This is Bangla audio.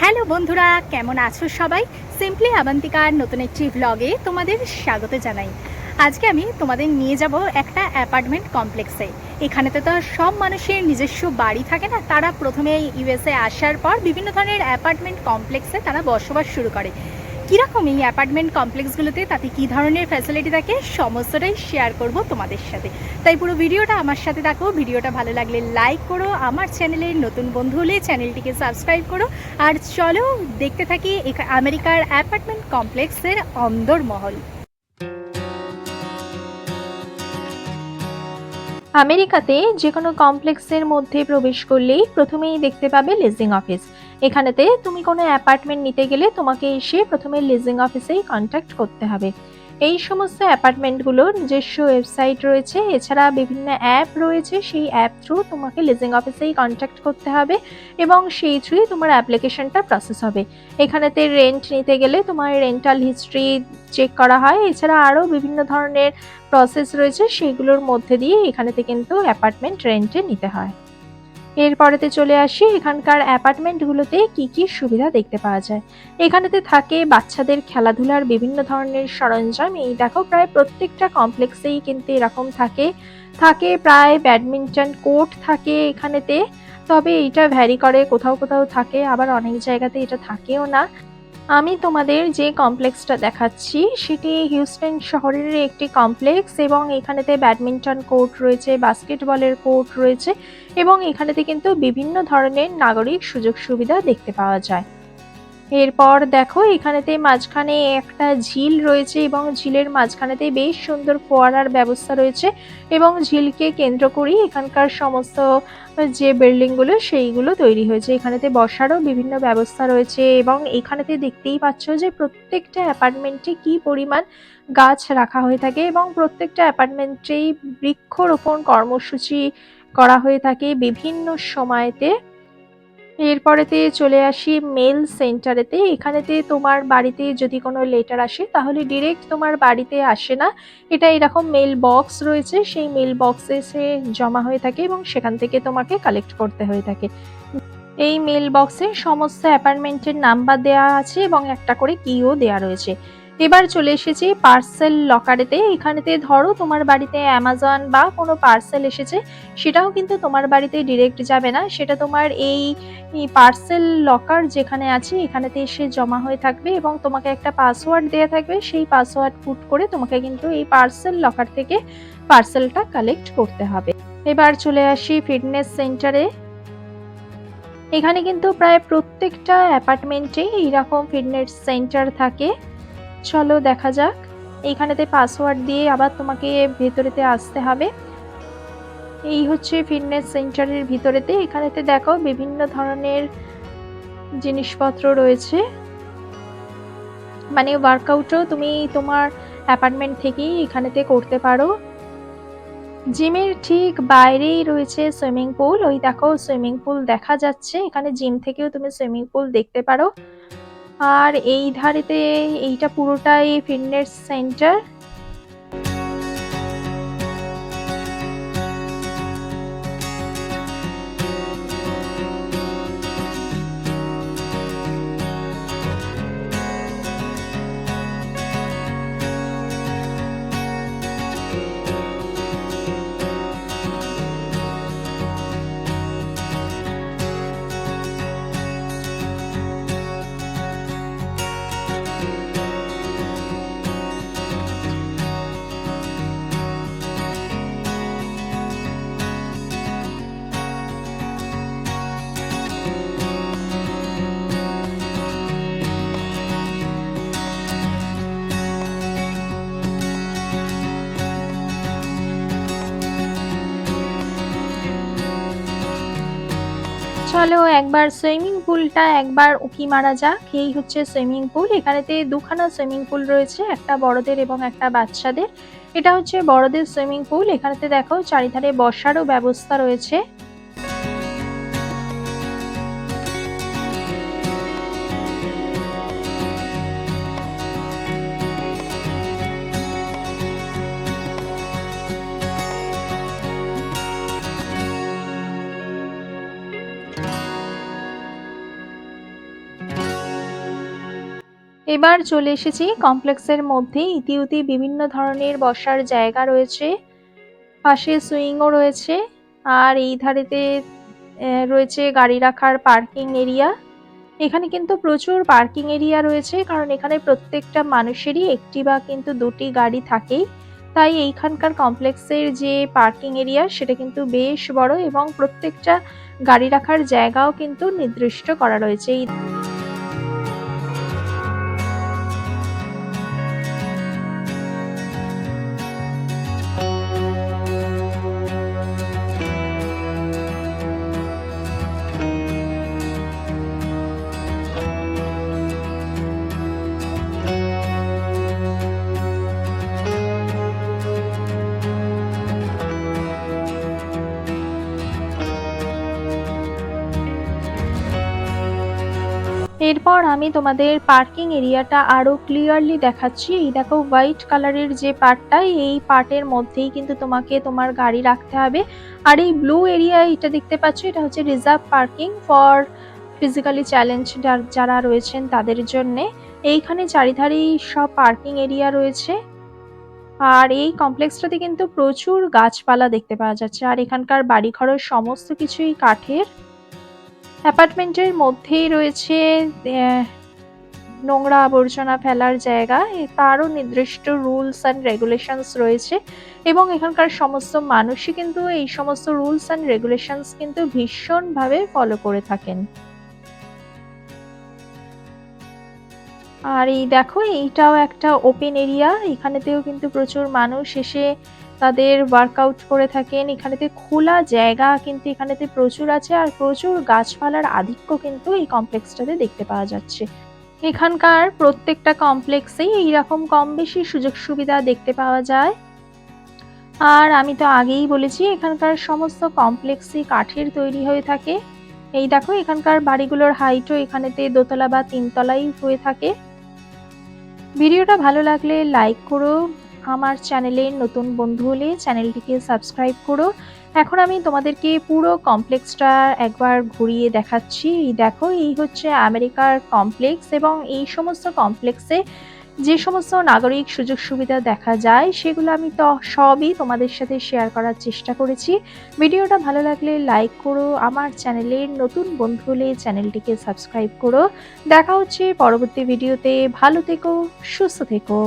হ্যালো বন্ধুরা, কেমন আছো সবাই? সিম্পলি আবান্তিকার নতুন একটি ব্লগে তোমাদের স্বাগত জানাই। আজকে আমি তোমাদের নিয়ে যাব একটা অ্যাপার্টমেন্ট কমপ্লেক্সে। এখানে তো সব মানুষের নিজস্ব বাড়ি থাকে না, তারা প্রথমে ইউএসএ আসার পর বিভিন্ন ধরনের অ্যাপার্টমেন্ট কমপ্লেক্সে তারা বসবাস শুরু করে। কীরকম এই অ্যাপার্টমেন্ট কমপ্লেক্সগুলোতে তাতে কী ধরনের ফ্যাসিলিটি থাকে, সমস্তটাই শেয়ার করব তোমাদের সাথে। তাই পুরো ভিডিওটা আমার সাথে দেখো ভিডিওটা ভালো লাগলে লাইক করো, আমার চ্যানেলের নতুন বন্ধু হলে চ্যানেলটিকে সাবস্ক্রাইব করো। আর চলো দেখতে থাকি আমেরিকার অ্যাপার্টমেন্ট কমপ্লেক্সের অন্দরমহল। আমেরিকাতে যে কোনো কমপ্লেক্সের মধ্যে প্রবেশ করলেই প্রথমেই দেখতে পাবে লিজিং অফিস এখানেতে তুমি কোনো অ্যাপার্টমেন্ট নিতে গেলে তোমাকে এসে প্রথমে লিজিং অফিসেই কন্ট্যাক্ট করতে হবে। এই সমস্ত অ্যাপার্টমেন্টগুলোর নিজস্ব ওয়েবসাইট রয়েছে। এছাড়া বিভিন্ন অ্যাপ রয়েছে। সেই অ্যাপ থ্রু তোমাকে লিজিং অফিসেই কন্ট্যাক্ট করতে হবে এবং সেই থ্রুই তোমার অ্যাপ্লিকেশনটা প্রসেস হবে। এখানেতে রেন্ট নিতে গেলে তোমার রেন্টাল হিস্ট্রি চেক করা হয়। এছাড়া আরও বিভিন্ন ধরনের প্রসেস রয়েছে। সেগুলোর মধ্যে দিয়ে এখানেতে কিন্তু অ্যাপার্টমেন্ট রেন্টে নিতে হয়। এরপরেতে চলে আসি, এখানকার অ্যাপার্টমেন্টগুলোতে কি কি সুবিধা দেখতে পাওয়া যায়। এখানেতে থাকে বাচ্চাদের খেলাধুলার বিভিন্ন ধরনের সরঞ্জাম, এই দেখো প্রায় প্রত্যেকটা কমপ্লেক্সেই কিন্তু এরকম থাকে। থাকে প্রায় ব্যাডমিন্টন কোর্ট থাকে এখানেতে, তবে এটা ভ্যারি করে, কোথাও কোথাও থাকে, আবার অনেক জায়গাতে এটা থাকেও না। আমি তোমাদের যে কমপ্লেক্সটা দেখাচ্ছি, সেটি হিউস্টন শহরের একটি কমপ্লেক্স এবং এখানেতে ব্যাডমিন্টন কোর্ট রয়েছে, বাস্কেটবলের কোর্ট রয়েছে এবং এখানেতে কিন্তু বিভিন্ন ধরনের নাগরিক সুযোগ সুবিধা দেখতে পাওয়া যায়। এরপর দেখো, এখানেতে মাঝখানে একটা ঝিল রয়েছে এবং ঝিলের মাঝখানেতে বেশ সুন্দর ফোয়ারার ব্যবস্থা রয়েছে এবং ঝিলকে কেন্দ্র করেই এখানকার সমস্ত যে বিল্ডিংগুলো সেইগুলো তৈরি হয়েছে। এখানেতে বসারও বিভিন্ন ব্যবস্থা রয়েছে এবং এখানেতে দেখতেই পাচ্ছ যে প্রত্যেকটা অ্যাপার্টমেন্টে কি পরিমাণ গাছ রাখা হয়ে থাকে এবং প্রত্যেকটা অ্যাপার্টমেন্টেই বৃক্ষরোপণ কর্মসূচি করা হয়ে থাকে বিভিন্ন সময়তে। এরপরেতে চলে আসি মেল সেন্টারেতে এখানেতে তোমার বাড়িতে যদি কোনো লেটার আসে, তাহলে ডিরেক্ট তোমার বাড়িতে আসে না। এটা এরকম মেল বক্স রয়েছে, সেই মেল বক্সে সে জমা হয়ে থাকে এবং সেখান থেকে তোমাকে কালেক্ট করতে হয়ে থাকে। এই মেল বক্সে সমস্ত অ্যাপার্টমেন্টের নাম্বার দেওয়া আছে এবং একটা করে কিও দেওয়া রয়েছে। এবার চলে এসেছি পার্সেল লকারেতে এখানেতে ধরো তোমার বাড়িতে অ্যামাজন বা কোনো পার্সেল এসেছে, সেটাও কিন্তু তোমার বাড়িতে ডিরেক্ট যাবে না। সেটা তোমার এই পার্সেল লকার যেখানে আছে, এখানেতে এসে জমা হয়ে থাকবে এবং তোমাকে একটা পাসওয়ার্ড দেওয়া থাকবে। সেই পাসওয়ার্ড পুট করে তোমাকে কিন্তু এই পার্সেল লকার থেকে পার্সেলটা কালেক্ট করতে হবে। এবার চলে আসি ফিটনেস সেন্টারে এখানে কিন্তু প্রায় প্রত্যেকটা অ্যাপার্টমেন্টে এইরকম ফিটনেস সেন্টার থাকে। চলো দেখা যাক। এইখানেতে পাসওয়ার্ড দিয়ে আবার তোমাকে ভেতরেতে আসতে হবে। এই হচ্ছে ফিটনেস সেন্টারের ভিতরেতে। এখানেতে দেখো বিভিন্ন ধরনের জিনিসপত্র রয়েছে। মানে ওয়ার্কআউটও তুমি তোমার অ্যাপার্টমেন্ট থেকেই এখানেতে করতে পারো। জিমের ঠিক বাইরেই রয়েছে সুইমিং পুল ওই দেখো সুইমিং পুল দেখা যাচ্ছে। এখানে জিম থেকেও তুমি সুইমিং পুল দেখতে পারো। আর এই ধারেতে এইটা পুরোটাই ফিটনেস সেন্টার চলো একবার সুইমিং পুলটা একবার উঁকি মারা যাক। এই হচ্ছে সুইমিং পুল। এখানেতে দুখানা সুইমিং পুল রয়েছে, একটা বড়দের এবং একটা বাচ্চাদের। এটা হচ্ছে বড়দের সুইমিং পুল। এখানেতে দেখো চারিধারে বসারও ব্যবস্থা রয়েছে। এবার চলে এসেছি কমপ্লেক্সের মধ্যে। ইতিউতি বিভিন্ন ধরনের বসার জায়গা রয়েছে, পাশে সুইংও রয়েছে, আর এই ধারেতে রয়েছে গাড়ি রাখার পার্কিং এরিয়া। এখানে কিন্তু প্রচুর পার্কিং এরিয়া রয়েছে, কারণ এখানে প্রত্যেকটা মানুষেরই একটি বা কিন্তু দুটি গাড়ি থাকেই। তাই এইখানকার কমপ্লেক্সের যে পার্কিং এরিয়া, সেটা কিন্তু বেশ বড় এবং প্রত্যেকটা গাড়ি রাখার জায়গাও কিন্তু নির্দিষ্ট করা রয়েছে। এই এরপর আমি তোমাদের পার্কিং এরিয়াটা আরও ক্লিয়ারলি দেখাচ্ছি। এই দেখো হোয়াইট কালারের যে পার্টটা এই পার্টের মধ্যেই কিন্তু তোমাকে তোমার গাড়ি রাখতে হবে। আর এই ব্লু এরিয়া এটা দেখতে পাচ্ছ, এটা হচ্ছে reserve parking for physically challenge যারা রয়েছেন তাদের জন্যে। এইখানে চারিধারেই সব পার্কিং এরিয়া রয়েছে। আর এই কমপ্লেক্সটাতে কিন্তু প্রচুর গাছপালা দেখতে পাওয়া যাচ্ছে। আর এখানকার বাড়িঘরের সমস্ত কিছুই কাঠের। অ্যাপার্টমেন্টের মধ্যেই রয়েছে নোংরা আবর্জনা ফেলার জায়গা। তারও নির্দিষ্ট রুলস অ্যান্ড রেগুলেশনস রয়েছে এবং এখানকার সমস্ত মানুষই কিন্তু এই সমস্ত রুলস অ্যান্ড রেগুলেশনস কিন্তু ভীষণভাবে ফলো করে থাকেন। আর এই দেখো, এইটাও একটা ওপেন এরিয়া। এখানেতেও কিন্তু প্রচুর মানুষ এসে তাদের ওয়ার্কআউট করে থাকেন। এখানেতে খোলা জায়গা কিন্তু এখানেতে প্রচুর আছে আর প্রচুর গাছপালার আধিক্য কিন্তু এই কমপ্লেক্সটাতে দেখতে পাওয়া যাচ্ছে। এখানকার প্রত্যেকটা কমপ্লেক্সেই এইরকম কম বেশি সুযোগ সুবিধা দেখতে পাওয়া যায়। আর আমি তো আগেই বলেছি, এখানকার সমস্ত কমপ্লেক্সই কাঠের তৈরি হয়ে থাকে। এই দেখো, এখানকার বাড়িগুলোর হাইটও এখানেতে দোতলা বা তিনতলাই হয়ে থাকে। ভিডিওটা ভালো লাগলে লাইক করো আমার চ্যানেলের নতুন বন্ধু হলে চ্যানেলটিকে সাবস্ক্রাইব করো। এখন আমি তোমাদেরকে পুরো কমপ্লেক্সটা একবার ঘুরিয়ে দেখাচ্ছি। এই দেখো, এই হচ্ছে আমেরিকার কমপ্লেক্স এবং এই সমস্ত কমপ্লেক্সে যে সমস্ত নাগরিক সুযোগ সুবিধা দেখা যায়, সেগুলো আমি তো সবই তোমাদের সাথে শেয়ার করার চেষ্টা করেছি। ভিডিওটা ভালো লাগলে লাইক করো, আমার চ্যানেলের নতুন বন্ধু হলে চ্যানেলটিকে সাবস্ক্রাইব করো। দেখা হচ্ছে পরবর্তী ভিডিওতে। ভালো থেকো, সুস্থ থেকো।